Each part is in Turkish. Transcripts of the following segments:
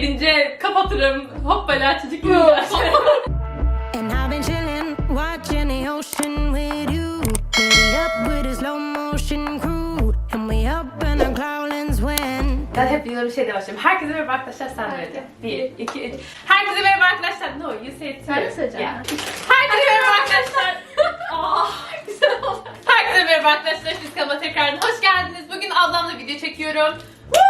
gelince kapatırım. Hoppala çocuk gibi. And I've been chillin', watching the ocean with you. Maybe up with a slow motion crew. And we up in our cloudlands when Ben hep yine bir şeyle başlıyorum. Herkese merhaba arkadaşlar sen de öyle. Bir, iki, üç. Herkese merhaba arkadaşlar. No, you say it. Ben de söyleyeceğim. Yeah. Herkese merhaba arkadaşlar. Ah, güzel oldu. Herkese merhaba arkadaşlar. Siz kanalıma tekrardan hoş geldiniz. Bugün ablamla video çekiyorum. İçin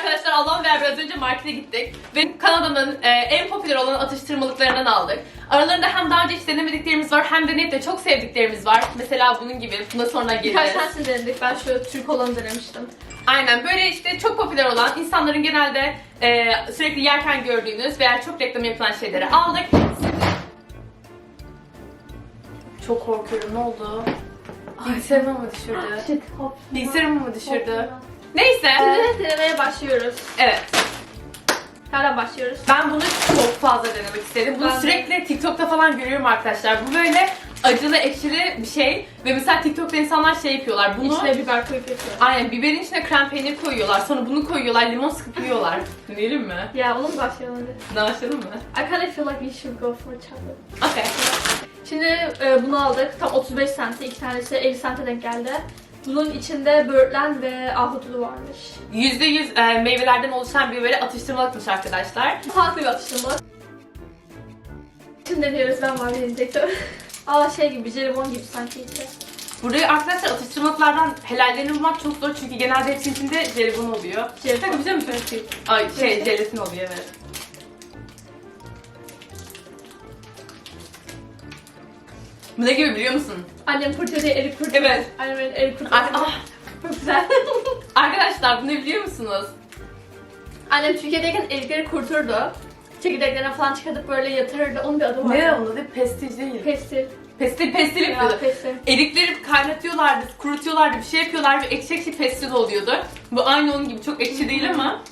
arkadaşlar ablam ve biraz önce markete gittik. Ve Kanada'nın e, en popüler olan atıştırmalıklarından aldık. Aralarında hem daha önce hiç denemediklerimiz var hem deneyip de çok sevdiklerimiz var. Mesela bunun gibi. Buna sonra geliriz. Birkaç tanesini denedik. Ben şu Türk olanı denemiştim. Aynen böyle işte çok popüler olan insanların genelde e, sürekli yerken gördüğünüz veya çok reklam yapılan şeyleri aldık. Çok korkuyorum ne oldu? Bilgisayarımı mı düşürdü? Shit hop. Bilgisayarımı mı düşürdü? Neyse. Şimdi denemeye başlıyoruz. Evet. Nereden başlıyoruz? Ben bunu çok fazla denemek istedim. Bunu Ben de. sürekli TikTok'ta falan görüyorum arkadaşlar. Bu böyle acılı ekşili bir şey. Ve mesela TikTok'ta insanlar şey yapıyorlar. Bunu İçine biber koyup yapıyorum. Aynen biberin içine krem peynir koyuyorlar. Sonra bunu koyuyorlar. Limon sıkıp yiyorlar. Deneyelim mi? Ya mu başlayalım hadi. Başlayalım mı? I kind of feel like we should go for chocolate. Okay. Şimdi e, bunu aldık. Tam 35 sente. iki tanesi 50 sente denk geldi. Bunun içinde böğürtlen ve ahududu varmış. %100 e, meyvelerden oluşan bir böyle atıştırmalıkmış arkadaşlar. Farklı bir atıştırmalık. Şimdi deniyoruz. Ben var deneyecektim. Aa şey gibi, jelibon gibi sanki içi. Burayı arkadaşlar atıştırmalıklardan helallerini bulmak çok zor çünkü genelde hepsinin içinde jelibon oluyor. Jelibon. Kanka bize mi söylüyorsun? Ay şey jelatin oluyor evet. Bu ne gibi biliyor musun? Annem diye erik kurtuyor. Evet. Annemin erik kurtuyor. Ar- ah, Çok güzel. arkadaşlar bu ne biliyor musunuz? Annem Türkiye'deyken erikleri kurturdu. Çekirdeklerine falan çıkartıp böyle yatırırdı. Onun bir adı var. Ne onun adı? Pestil değil. Pestil. Pestil, pestil Ya yapıyordu. pestil. Erikleri kaynatıyorlardı, kurutuyorlardı, bir şey yapıyorlardı ve ekşi ekşi pestil oluyordu. Bu aynı onun gibi çok ekşi değil ama.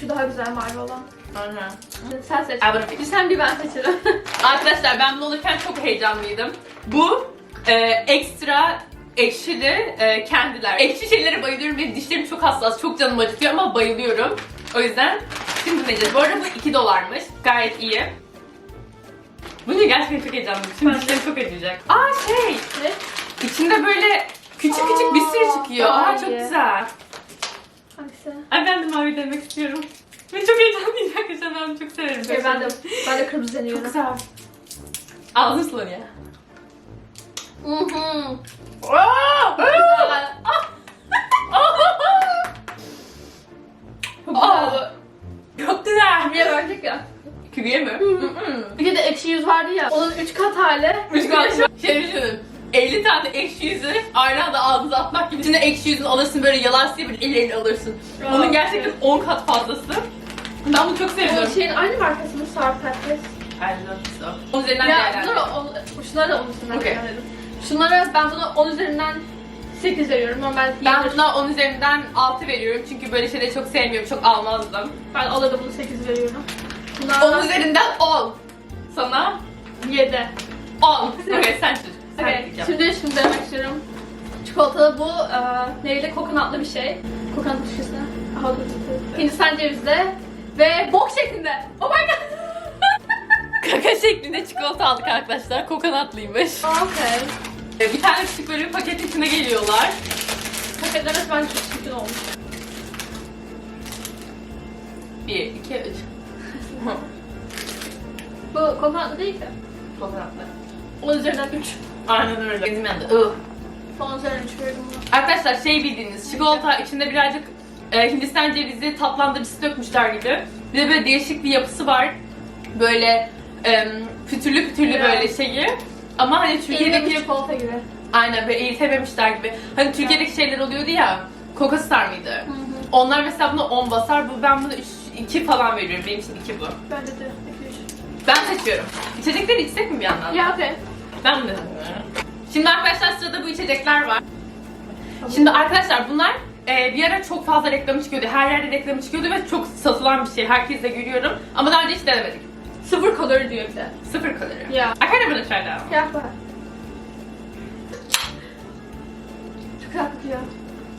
Şu daha güzel mavi olan. Aynen. Sen seç. Ay, bir- sen bir ben seçerim. Arkadaşlar ben bunu alırken çok heyecanlıydım. Bu e, ekstra ekşili e, kendiler. Ekşi şeylere bayılıyorum. Benim dişlerim çok hassas, çok canım acıtıyor ama bayılıyorum. O yüzden şimdi deneyeceğiz. Bu arada bu 2 dolarmış. Gayet iyi. Bunu gerçekten çok heyecanlıyım. Şimdi dişlerim çok acıyacak. Aa şey, ne? içinde böyle küçük küçük bir sürü çıkıyor. Aa, çok güzel. Ay ben de mavi denemek istiyorum. Ben çok heyecanlıyım arkadaşlar. Ben çok severim. Şey, ben de ben de kırmızı Çok deniyorum. güzel. Ağzım sulanıyor. Mhm. Aa! Güzel. Çok güzel. Çok güzel. Niye verdik ya? Kübiye mi? Bir de ekşi yüz vardı ya. Onun 3 kat hali. Üç galiba. Şey düşünün. 50 tane ekşi yüzü aynı anda ağzınıza atmak gibi. İçinde ekşi yüzünü alırsın böyle yalarsın diye böyle ellerini alırsın. Aa, Onun gerçekten evet. 10 kat fazlası. Ben bunu çok O seviyorum. şeyin aynı markası mı? Sour Patches. I love so. Onun üzerinden Ya değerlendir. bunları on, şunları da 10 üzerinden Okey. beğenmedim. Şunlara ben bunu 10 üzerinden 8 veriyorum. Normal Ben yenir. buna 10 üzerinden 6 veriyorum çünkü böyle şeyleri çok sevmiyorum. Çok almazdım. Ben alırdım bunu 8 veriyorum. Bunlar 10 üzerinden 10. Sana 7. 10. Okay sen çocuk. Sen Okay. diyeceğim. Şimdi şunu denemek istiyorum. Çikolatalı bu e, neyli? Kokonatlı bir şey. Kokonat dur. Hindistan cevizli ve bok şeklinde. Oh my god. Kaka şeklinde çikolata aldık arkadaşlar. Kokonatlıymış. okay. Ee, Bir tane küçük böyle bir paket içine geliyorlar. Paketler resmen çok çirkin olmuş. 1, 2, 3. Bu kokonatlı değil ki. Kokonatlı. 10 üzerinden 3. Aynen öyle. Yanında. Ih. 10 üzerinden 3 veriyorum buna. Arkadaşlar şey bildiğiniz çikolata içinde birazcık e, Hindistan cevizi tatlandırıcısı dökmüşler gibi. Bir de böyle değişik bir yapısı var. Böyle e, pütürlü pütürlü Ya. böyle şeyi. Ama hani Türkiye'deki çikolata gibi. aynen böyle eğitememişler gibi. Hani Türkiye'deki şeyler oluyordu ya. Coca Star mıydı? Onlar mesela buna 10 basar. Bu ben buna 3 2 falan veriyorum. Benim için 2 bu. Bence de 2 Ben seçiyorum. İçecekleri içsek mi bir yandan? 3. Ya okey. Ben de. Şimdi arkadaşlar sırada bu içecekler var. Şimdi arkadaşlar bunlar e, bir ara çok fazla reklamı çıkıyordu. Her yerde reklamı çıkıyordu ve çok satılan bir şey. Herkes de görüyorum. Ama daha önce hiç denemedik. Sıfır kalori diyor bir de. Sıfır kalori. Ya. I kind of wanna try that. Yap bak. Çok güzel kokuyor.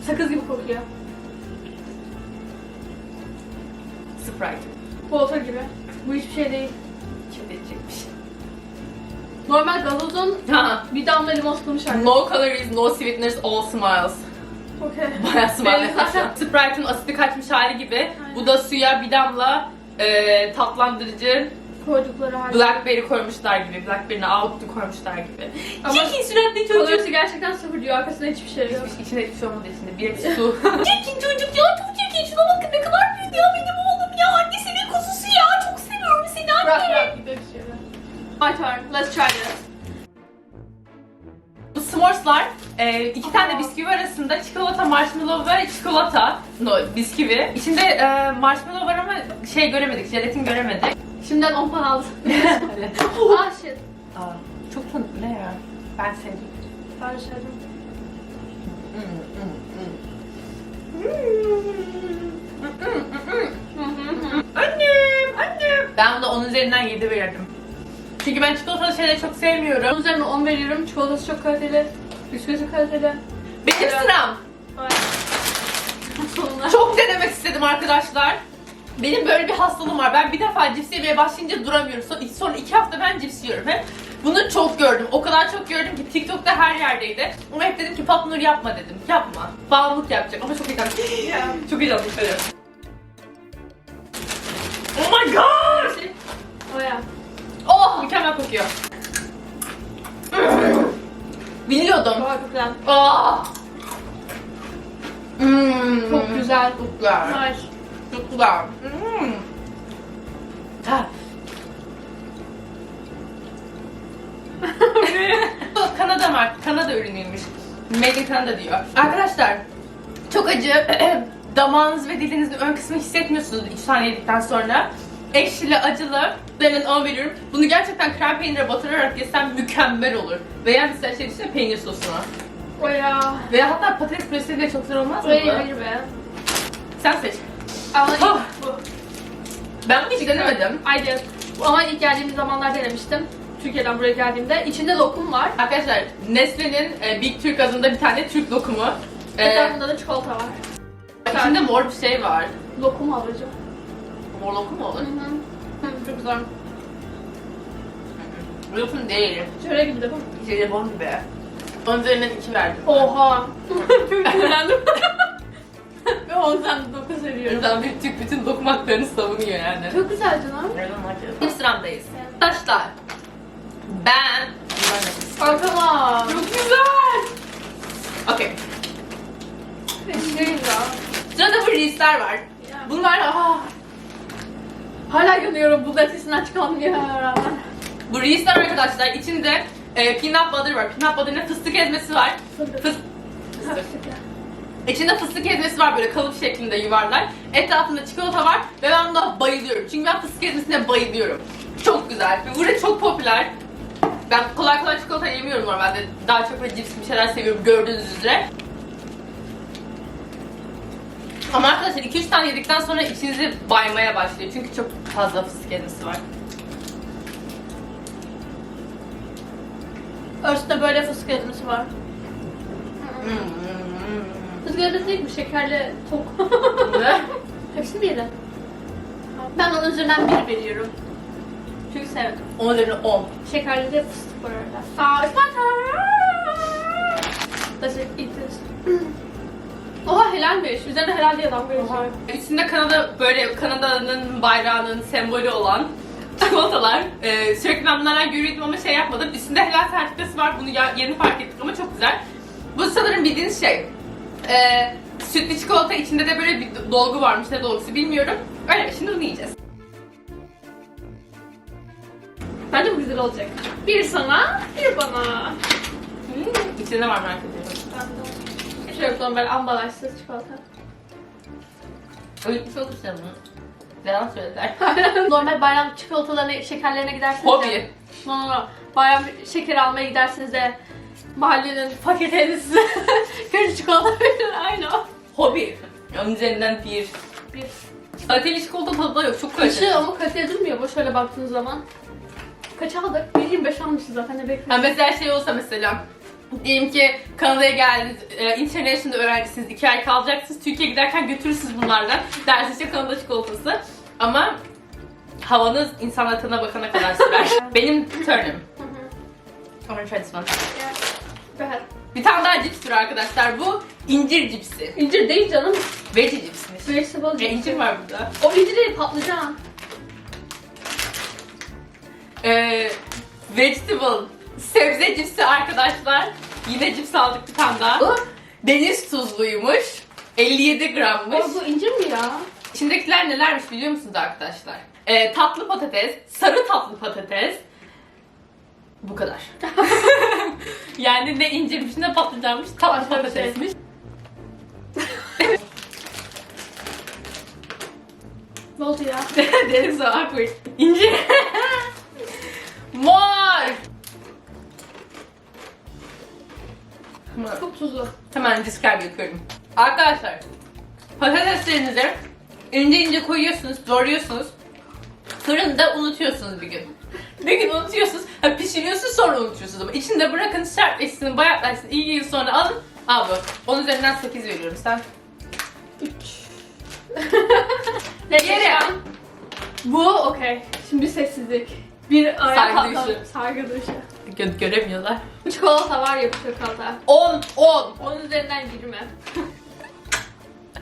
Sakız gibi kokuyor. Sprite. Water gibi. Bu hiçbir şey değil. Kim edecekmiş? Normal gazozun Ha. bir damla limon sıkılmış hali. No calories, no sweeteners, all smiles. Okey. Bayağı Benim zaten- Sprite'ın asidi kaçmış hali gibi. Bu da suya bir damla e, tatlandırıcı Koydukları hali. Blackberry koymuşlar gibi. Blackberry'nin out'u koymuşlar gibi. Ama Çirkin suratlı çocuk. Kalorisi gerçekten sıfır diyor. Arkasında hiçbir şey yok. Hiç- İçinde hiçbir şey olmadı içinde. Bir su. çirkin çocuk ya çok çirkin. Şuna bakın ne kadar büyük ya benim oğlum ya. Annesinin kuzusu ya. Çok seviyorum seni anne. Bırak bırak gidelim. My turn. Let's try this. Bu s'mores'lar e, iki tane bisküvi arasında çikolata, marshmallow ve çikolata no, bisküvi. İçinde e, marshmallow var ama şey göremedik, jelatin göremedik. Şimdiden 10 puan aldım. ah shit. Aa, çok tanıdık ne ya? Ben sevdim. Ben sevdim. Hı hı hı. Annem, annem. Ben buna 10 üzerinden 7 verirdim. Çünkü ben çikolatalı şeyleri çok Onun sevmiyorum. üzerine 10 veriyorum. Çikolatası çok kaliteli. Bisküvisi kaliteli. Benim Evet. sıram. Sonunda. Çok denemek istedim arkadaşlar. Benim böyle bir hastalığım var. Ben bir defa cips yemeye başlayınca duramıyorum. Sonra, sonra iki hafta ben cips yiyorum hep. Bunu çok gördüm. O kadar çok gördüm ki TikTok'ta her yerdeydi. Ama hep dedim ki Fatma Nur yapma dedim. Yapma. Bağımlılık yapacak ama çok heyecanlı. çok heyecanlı hissediyorum. Oh my god! Baya. Oh mükemmel kokuyor. Biliyordum. Çok güzel. Hmm. Çok güzel. Çok güzel. Nice. Çok güzel. Hmm. Ha. Kanada mark, Kanada ürünüymüş. Made in Canada diyor. Arkadaşlar çok acı. Damağınız ve dilinizin ön kısmını hissetmiyorsunuz 3 tane yedikten sonra. Ekşili, acılı. Ben 10 veriyorum. Bunu gerçekten krem peynire batırarak yesem mükemmel olur. Veya mesela şey düşünsene peynir sosuna. Baya. Veya hatta patates püresiyle de çok güzel olmaz mı Hayır bu? hayır be. Sen seç. Ama ilk bu. Ben bunu hiç denemedim. I did. Ama ilk geldiğimiz zamanlar denemiştim. Türkiye'den buraya geldiğimde. İçinde lokum var. Arkadaşlar Nestle'nin e, Big Türk adında bir tane Türk lokumu. E, Etrafında da çikolata var. içinde mor bir şey var. Lokum alıcı. Mor lokum mu olur? Hı hı. Çok güzel. Lokum değil. Şöyle gibi de bu. Jelibon gibi. Onun üzerinden 2 verdim. Oha. çok sinirlendim. Ve ondan 9 O veriyorum. yüzden bir Türk bütün lokum haklarını savunuyor yani. Çok güzel canım. Bir sıramdayız. Arkadaşlar ben... Arkama. Çok güzel. Okey. Şey ya. Sırada bu Reese'ler var. Bunlar ah, Hala yanıyorum bu etkisinden çıkamıyor rağmen. bu Reese'ler arkadaşlar içinde e, peanut butter var. Peanut butter'ın fıstık ezmesi var. Fıs İçinde fıstık ezmesi var böyle kalıp şeklinde yuvarlak. Etrafında çikolata var ve ben buna bayılıyorum. Çünkü ben fıstık ezmesine bayılıyorum. Çok güzel. Ve burada çok popüler. Ben kolay kolay çikolata yemiyorum normalde. Daha çok böyle cips bir şeyler seviyorum gördüğünüz üzere. Ama arkadaşlar 2-3 tane yedikten sonra içinizi baymaya başlıyor. Çünkü çok fazla fıstık ezmesi var. Örste böyle fıstık ezmesi var. Hmm. Fıstık ezmesi değil mi? Şekerli tok. Ne? Hepsini bir yedin. Ben onun üzerinden 1 veriyorum. Çünkü sevdim. Onun üzerine 10. Şekerli de fıstık var orada. Aa, it's my turn. Oha helalmiş. Üzerine helal diye damga yazıyor. Üstünde Kanada böyle Kanada'nın bayrağının sembolü olan çikolatalar. Ee, sürekli ben bunlardan görüyordum ama şey yapmadım. Üstünde helal sertifikası var. Bunu yeni fark ettik ama çok güzel. Bu sanırım bildiğiniz şey. Ee, sütlü çikolata içinde de böyle bir dolgu varmış. Ne dolgusu bilmiyorum. Öyle şimdi bunu yiyeceğiz. Bence bu güzel olacak. Bir sana, bir bana. Hmm, içinde var merak ediyorum. Şey yok normal ambalajsız çikolata. Öğütmüş olursa bunu. Yalan söylediler. normal bayram çikolatalarına, şekerlerine gidersiniz Hobi. ya. No, no, no. Bayram şeker almaya gidersiniz de mahallenin paketini size kötü çikolata verir. Aynı o. Hobi. Onun üzerinden bir. Bir Kaliteli çikolata tadı da yok. Çok kaliteli. kaşı ama kaliteli durmuyor bu şöyle baktığınız zaman. Kaç aldık? 1.25 almışız zaten ne Ha bekliyorsun? mesela şey olsa mesela diyelim ki Kanada'ya geldiniz, e, international öğrencisiniz, iki ay kalacaksınız, Türkiye'ye giderken götürürsünüz bunlardan. Dersiniz işte Kanada çikolatası. Ama havanız insan tadına bakana kadar sürer. Benim turnum. Orange one. Ver. Bir tane daha cips türü arkadaşlar. Bu incir cipsi. İncir değil canım. Veggie cipsmiş. Vegetable E, incir var burada. O incir değil patlıcan. Ee, vegetable sebze cipsi arkadaşlar. Yine cips aldık bir tane daha. Bu deniz tuzluymuş. 57 grammış. O bu incir mi ya? İçindekiler nelermiş biliyor musunuz arkadaşlar? Ee, tatlı patates, sarı tatlı patates. Bu kadar. yani ne incirmiş ne patlıcanmış, tatlı Başka bir patatesmiş. Ne oldu ya? So awkward. İncir. Mor. Çok tuzlu. Hemen discard yapıyorum. Arkadaşlar, patateslerinizi ince ince koyuyorsunuz, doğruyorsunuz. Fırında unutuyorsunuz bir gün. Bir gün unutuyorsunuz, ha, pişiriyorsunuz sonra unutuyorsunuz ama içinde bırakın sertleşsin, bayatlaşsın, iyi iyi sonra alın. Al bu. 10 üzerinden 8 veriyorum sen. 3. ne Yere. Bu okey. Şimdi sessizlik. Bir ayağa Saygı duyuşu. Saygı duyuşu. Gö- göremiyorlar. Çikolata var ya bu çikolata. 10, 10. Onun üzerinden 20.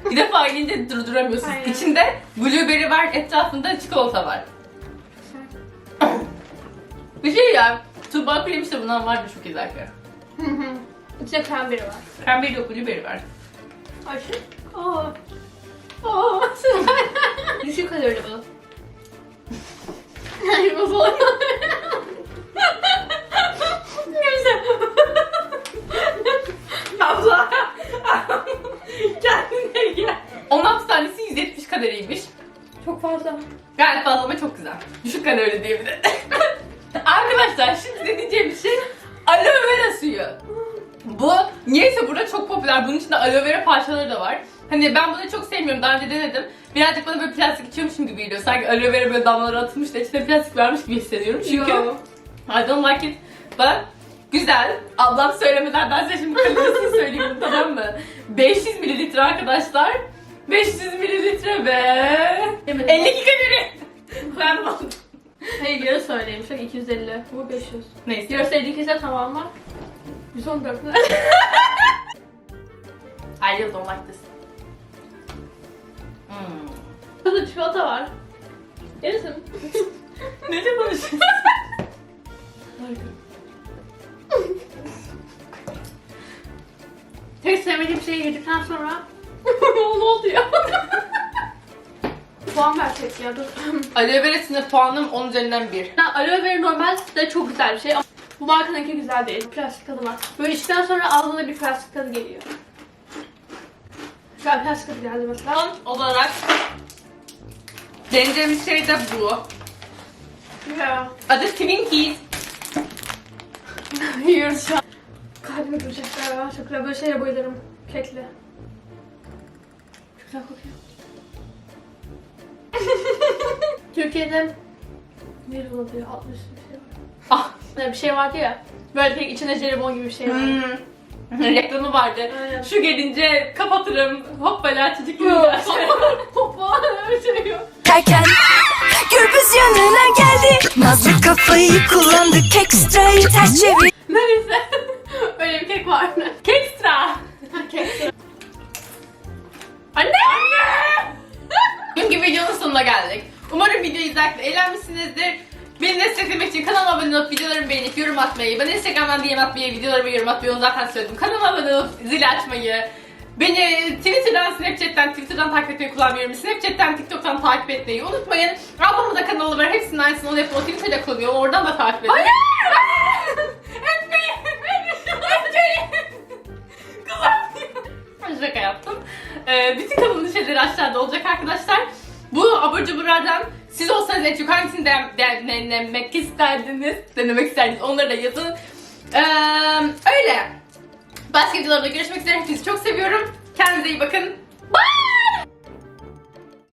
Bir defa yiyince durduramıyorsunuz. Aynen. İçinde blueberry var, etrafında çikolata var. Bir şey ya, Tuğba Krem işte bundan vardı çok izlerken. İçinde cranberry var. Cranberry yok, blueberry var. Ayşe. Aa. Aa. Düşük kalorili bu. Hayır bu zor. Neyse. Abla. Kendine gel. 16 tanesi 170 kaloriymiş. Çok fazla. Gayet fazla ama çok güzel. Düşük kalorili diye bir de. Arkadaşlar şimdi size diyeceğim bir şey aloe vera suyu. Bu niyeyse burada çok popüler. Bunun içinde aloe vera parçaları da var. Hani ben bunu çok sevmiyorum. Daha önce denedim. Birazcık bana böyle plastik içiyormuşum gibi geliyor. Sanki aloe vera böyle damlaları atılmış da içine plastik varmış gibi hissediyorum. Çünkü Yo. I don't like it. But güzel. Ablam söylemeden ben size şimdi kalorisini söyleyeyim tamam mı? 500 mililitre arkadaşlar. 500 mililitre be. Yemedim. 52 kalori. Ben. Hayır yarı söyleyeyim. Çok 250. Bu 500. Neyse. 52 ise tamam mı? 114 ne? I really don't like this. Hmm. Burada çikolata var. Yarısın. Ne de konuşuyorsun? Tek sevmediğim şeyi yedikten sonra ne oldu ya? Puan versek ya dur. Aloe vera sınıf puanım 10 üzerinden 1. Ya aloe vera normal de çok güzel bir şey ama bu markanınki güzel değil. Plastik tadı var. Böyle içtikten sonra ağzına bir plastik tadı geliyor. Güzel plastik tadı geldi mesela. Son olarak deneyeceğimiz şey de bu. Ya. Adı Twinkies. Yiyoruz şu an. Kalbim duracak ya. Çok güzel böyle şeye bayılırım. Kekle. Çok güzel kokuyor. Türkiye'de ne oluyor? 60 bir şey var. Ah. Ne bir şey vardı ya. Böyle tek içinde jelibon gibi bir şey var. Hmm. Reklamı vardı. Aynen. Şu gelince kapatırım. Hoppala çocuk gibi Yok. geldi. Hoppa öyle bir şey yok. derken Gürbüz yanına geldi Nazlı kafayı kullandık Ekstrayı ters çevir. Öyle bir kek vardı. Kekstra. kek. Anne! Bugünkü videonun sonuna geldik. Umarım videoyu izlerken eğlenmişsinizdir. Beni desteklemek için kanalıma abone olup videolarımı beğenip yorum atmayı, bana Instagram'dan DM atmayı, videolarıma yorum atmayı onu zaten söyledim. Kanalıma abone olup zil açmayı, beni Twitter'dan, Snapchat'ten, Twitter'dan takip etmeyi kullanmıyorum. Snapchat'ten, TikTok'tan takip etmeyi unutmayın. Ablamın da kanalı var. Hepsinin aynısını o Twitter'da kullanıyor. Oradan da takip edin. Hayır! Şaka yaptım. Ee, bütün kanalın şeyleri aşağıda olacak arkadaşlar. Bu abur cuburlardan siz olsanız en çok hangisini de, de- denemek isterdiniz? Denemek isterdiniz. Onları da yazın. Ee, öyle. Başka videolarda görüşmek üzere. Hepinizi çok seviyorum. Kendinize iyi bakın. Bye!